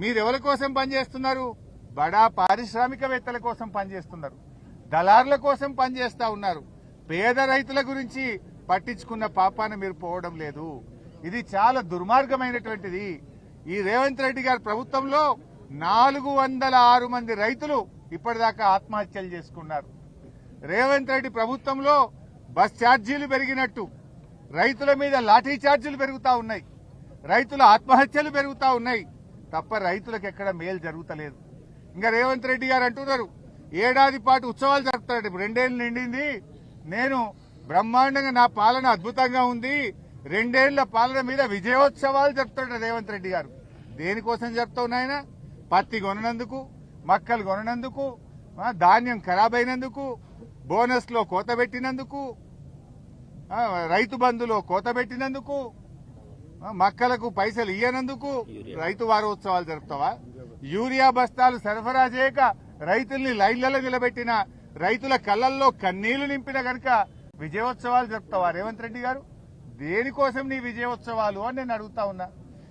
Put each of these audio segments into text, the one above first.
మీరెవరి కోసం పనిచేస్తున్నారు? బడా పారిశ్రామికవేత్తల కోసం పనిచేస్తున్నారు. దళారుల కోసం పనిచేస్తా ఉన్నారు. పేద రైతుల గురించి పట్టించుకున్న పాపాన మీరు పోవడం లేదు. ఇది చాలా దుర్మార్గమైనటువంటిది. ఈ రేవంత్ రెడ్డి గారి ప్రభుత్వంలో నాలుగు వందల ఆరు మంది రైతులు ఇప్పటిదాకా ఆత్మహత్యలు చేసుకున్నారు. రేవంత్ రెడ్డి ప్రభుత్వంలో బస్ ఛార్జీలు పెరిగినట్టు రైతుల మీద లాఠీ ఛార్జీలు పెరుగుతా ఉన్నాయి. రైతుల ఆత్మహత్యలు పెరుగుతా ఉన్నాయి. తప్ప రైతులకు ఎక్కడ మేలు జరుగుతలేదు. ఇంకా రేవంత్ రెడ్డి గారు అంటున్నారు ఏడాది పాటు ఉత్సవాలు జరుపుతాడు ఇప్పుడు రెండేళ్ళు నిండింది. నేను బ్రహ్మాండంగా నా పాలన అద్భుతంగా ఉంది. రెండేళ్ళ పాలన మీద విజయోత్సవాలు జరుపుతాడు రేవంత్ రెడ్డి గారు. దేనికోసం జరుపుతావు నాయన? పత్తి కొననందుకు మక్కలు కొననందుకు ధాన్యం ఖరాబ్ అయినందుకు బోనస్లో కోత పెట్టినందుకు రైతు బంధులో కోత పెట్టినందుకు మక్కలకు పైసలు ఇయ్యనందుకు రైతు వారోత్సవాలు జరుపుతావా? యూరియా బస్తాలు సరఫరా చేయక రైతుల్ని లైన్లలో నిలబెట్టిన రైతుల కళ్ళల్లో కన్నీళ్ళు నింపిన గనక విజయోత్సవాలు జరుపుతావా రేవంత్ రెడ్డి గారు? దేనికోసం నీ విజయోత్సవాలు అని నేను అడుగుతా ఉన్నా.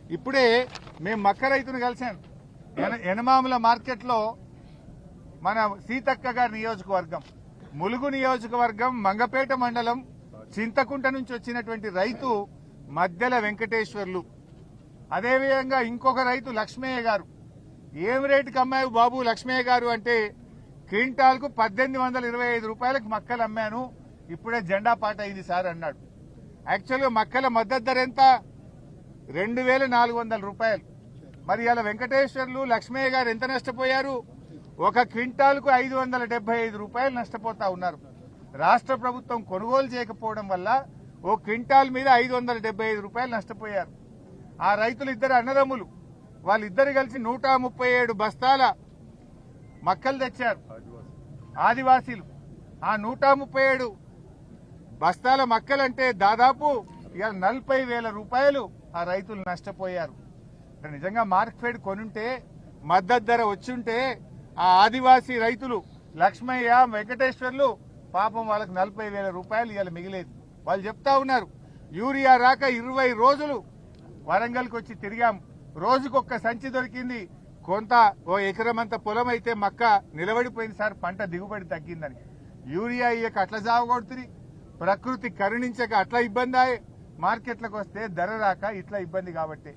ఇప్పుడే మేము మక్క రైతును కలిశాను ఎన- ఎనమాముల మార్కెట్లో మన సీతక్క గారి నియోజకవర్గం ములుగు నియోజకవర్గం మంగపేట మండలం చింతకుంట నుంచి వచ్చినటువంటి రైతు మధ్యల వెంకటేశ్వర్లు. అదేవిధంగా ఇంకొక రైతు లక్ష్మయ్య గారు. ఏం రేటుకి అమ్మాయి బాబు లక్ష్మయ్య గారు అంటే క్వింటాల్కు పద్దెనిమిది వందల ఇరవై ఐదు రూపాయలకు మక్కలు అమ్మాను. ఇప్పుడే జెండా పాట అయింది సార్ అన్నాడు. యాక్చువల్గా మక్కల మద్దతు ధర ఎంత? రెండు వేల నాలుగు వందల రూపాయలు. మరి ఇలా వెంకటేశ్వర్లు లక్ష్మయ్య గారు ఎంత నష్టపోయారు? ఒక క్వింటాల్కు ఐదు వందల డెబ్బై ఐదు రూపాయలు నష్టపోతా ఉన్నారు. రాష్ట్ర ప్రభుత్వం కొనుగోలు చేయకపోవడం వల్ల ఓ క్వింటాల్ మీద ఐదు వందల డెబ్బై ఐదు రూపాయలు నష్టపోయారు. ఆ రైతులు ఇద్దరు అన్నదమ్ములు. వాళ్ళిద్దరు కలిసి నూట ముప్పై ఏడు బస్తాల మక్కలు తెచ్చారు. ఆదివాసీలు. ఆ నూట ముప్పై ఏడు బస్తాల మక్కలంటే దాదాపు ఇక నలభై వేల రూపాయలు ఆ రైతులు నష్టపోయారు. అంటే నిజంగా మార్కెట్ కొనుంటే మద్దతు ధర వచ్చుంటే ఆ ఆదివాసీ రైతులు లక్ష్మయ్య వెంకటేశ్వర్లు పాపం వాళ్ళకి నలభై వేల రూపాయలు ఇవాళ మిగిలేదు. వాళ్ళు చెప్తా ఉన్నారు. యూరియా రాక ఇరవై రోజులు వరంగల్కి వచ్చి తిరిగాం. రోజుకొక్క సంచి దొరికింది. కొంత ఓ ఎకరం పొలం అయితే మక్క నిలబడిపోయింది సార్ పంట దిగుబడి తగ్గిందని. యూరియా ఇయ్యక అట్లా జావగొడుతుంది ప్రకృతి కరుణించక అట్లా ఇబ్బంది ఆయే మార్కెట్లకు వస్తే ధర రాక ఇట్లా ఇబ్బంది కాబట్టి.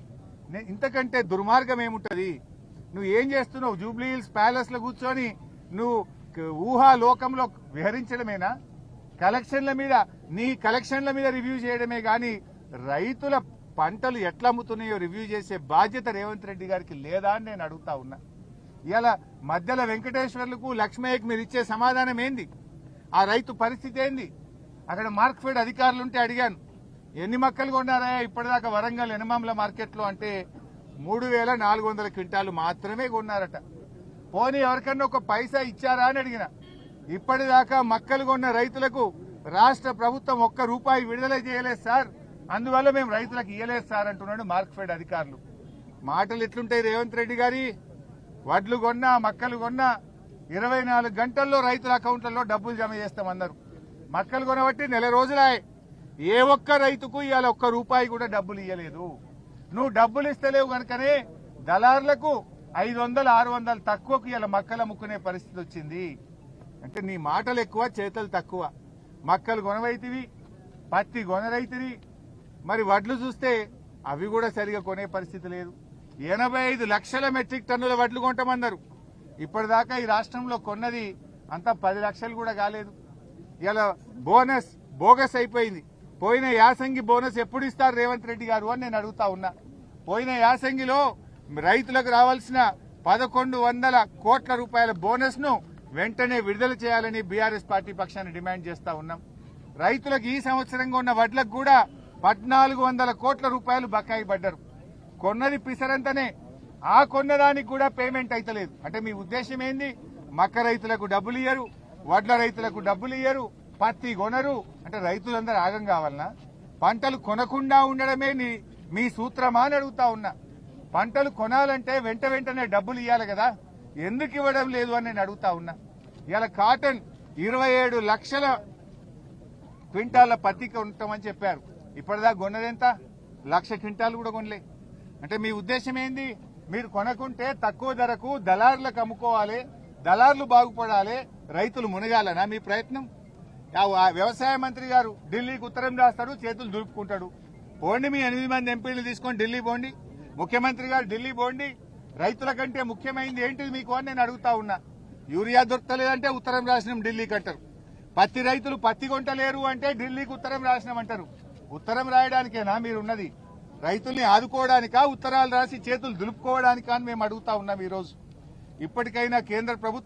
ఇంతకంటే దుర్మార్గం ఏముంటుంది? నువ్వు ఏం చేస్తున్నావు? జూబ్లీ హిల్స్ ప్యాలెస్లో కూర్చొని నువ్వు ఊహా లోకంలో విహరించడమేనా? కలెక్షన్ల మీద నీ కలెక్షన్ల మీద రివ్యూ చేయడమే గాని రైతుల పంటలు ఎట్లా అమ్ముతున్నాయో రివ్యూ చేసే బాధ్యత రేవంత్ రెడ్డి గారికి లేదా అని నేను అడుగుతా ఉన్నా. ఇలా మధ్యల వెంకటేశ్వర్లకు లక్ష్మయ్యకి మీరు ఇచ్చే సమాధానం ఏంది? ఆ రైతు పరిస్థితి ఏంది? అక్కడ మార్క్ఫెడ్ అధికారులు ఉంటే అడిగాను. ఎన్ని మక్కలు కొన్నారా ఇప్పటిదాకా వరంగల్ ఎనమాముల మార్కెట్లో అంటే మూడు వేల నాలుగు వందల క్వింటాలు మాత్రమే కొన్నారట. పోనీ ఎవరికన్నా ఒక పైసా ఇచ్చారా అని అడిగిన. ఇప్పటిదాకా మక్కలు కొన్న రైతులకు రాష్ట్ర ప్రభుత్వం ఒక్క రూపాయి విడుదల చేయలేదు సార్. అందువల్ల మేము రైతులకు ఇయ్యలేదు సార్ అంటున్నాడు మార్క్ఫెడ్ అధికారులు. మాటలు ఎట్లుంటాయి రేవంత్ రెడ్డి గారి? వడ్లు కొన్నా మక్కలు కొన్నా ఇరవై నాలుగు గంటల్లో రైతుల అకౌంట్లలో డబ్బులు జమ చేస్తామన్నారు మక్కలు కొనబట్టి నెల రోజులాయే. ఏ ఒక్క రైతుకు ఇవాళ ఒక్క రూపాయి కూడా డబ్బులు ఇవ్వలేదు నువ్వు డబ్బులు ఇస్తలేవు కనుకనే దళారులకు ఐదు వందలు ఆరు వందలు తక్కువకు ఇలా మక్కలు అమ్ముకునే పరిస్థితి వచ్చింది. అంటే నీ మాటలు ఎక్కువ చేతలు తక్కువ. మక్కలు కొనవైతివి పత్తి కొనరైతివి మరి వడ్లు చూస్తే అవి కూడా సరిగా కొనే పరిస్థితి లేదు. ఎనభై ఐదు లక్షల మెట్రిక్ టన్నుల వడ్లు కొంటామన్నారు. ఇప్పటిదాకా ఈ రాష్ట్రంలో కొన్నది అంతా పది లక్షలు కూడా కాలేదు. ఇలా బోనస్ బోగస్ అయిపోయింది. పోయిన యాసంగి బోనస్ ఎప్పుడు ఇస్తారు రేవంత్ రెడ్డి గారు అని నేను అడుగుతా ఉన్నా. పోయిన యాసంగిలో రైతులకు రావాల్సిన పదకొండు వందల కోట్ల రూపాయల బోనస్ను వెంటనే విడుదల చేయాలని బీఆర్ఎస్ పార్టీ పక్షాన్ని డిమాండ్ చేస్తా ఉన్నాం. రైతులకు ఈ సంవత్సరంగా ఉన్న వడ్లకు కూడా పద్నాలుగు వందల కోట్ల రూపాయలు బకాయి పడ్డారు. కొన్నది పిసరంతనే ఆ కొన్నదానికి కూడా పేమెంట్ అయితలేదు. అంటే మీ ఉద్దేశం ఏంది? మక్క రైతులకు డబ్బులు ఇయ్యరు వడ్ల రైతులకు డబ్బులు ఇయ్యరు పత్తి కొనరు. అంటే రైతులందరూ ఆగం కావాలనా? పంటలు కొనకుండా ఉండడమే మీ సూత్రమా అని అడుగుతా ఉన్నా. పంటలు కొనాలంటే వెంట వెంటనే డబ్బులు ఇవ్వాలి కదా? ఎందుకు ఇవ్వడం లేదు అని నేను అడుగుతా ఉన్నా. ఇలా కాటన్ ఇరవై ఏడు లక్షల క్వింటాల పత్తి ఉంటామని చెప్పారు. ఇప్పటిదాకా కొన్నదెంత? లక్ష క్వింటాలు కూడా కొనలే. అంటే మీ ఉద్దేశం ఏంది? మీరు కొనకుంటే తక్కువ ధరకు దళారులకు అమ్ముకోవాలి దళారులు బాగుపడాలి రైతులు మునగాలనా మీ ప్రయత్నం? ఆ వ్యవసాయ మంత్రి గారు ఢిల్లీకి ఉత్తరం రాస్తాడు చేతులు దులుపుకుంటాడు. పోండి మీ ఎనిమిది మంది ఎంపీలు తీసుకొని ఢిల్లీ పోండి. ముఖ్యమంత్రి గారు ఢిల్లీ పోండి. రైతుల కంటే ముఖ్యమైనది ఏంటిది మీకు అని నేను అడుగుతా ఉన్నా. యూరియా దొరకలేదంటే ఉత్తరం రాసినాం ఢిల్లీకి అంటారు. పత్తి రైతులు పత్తి కొంటలేరు అంటే ఢిల్లీకి ఉత్తరం రాసినాం అంటారు. ఉత్తరం రాయడానికేనా మీరు ఉన్నది రైతుల్ని ఆదుకోవడానికా ఉత్తరాలు రాసి చేతులు దులుపుకోవడానికా అని మేము అడుగుతా ఉన్నాం ఈ రోజు ఇప్పటికైనా కేంద్ర ప్రభుత్వం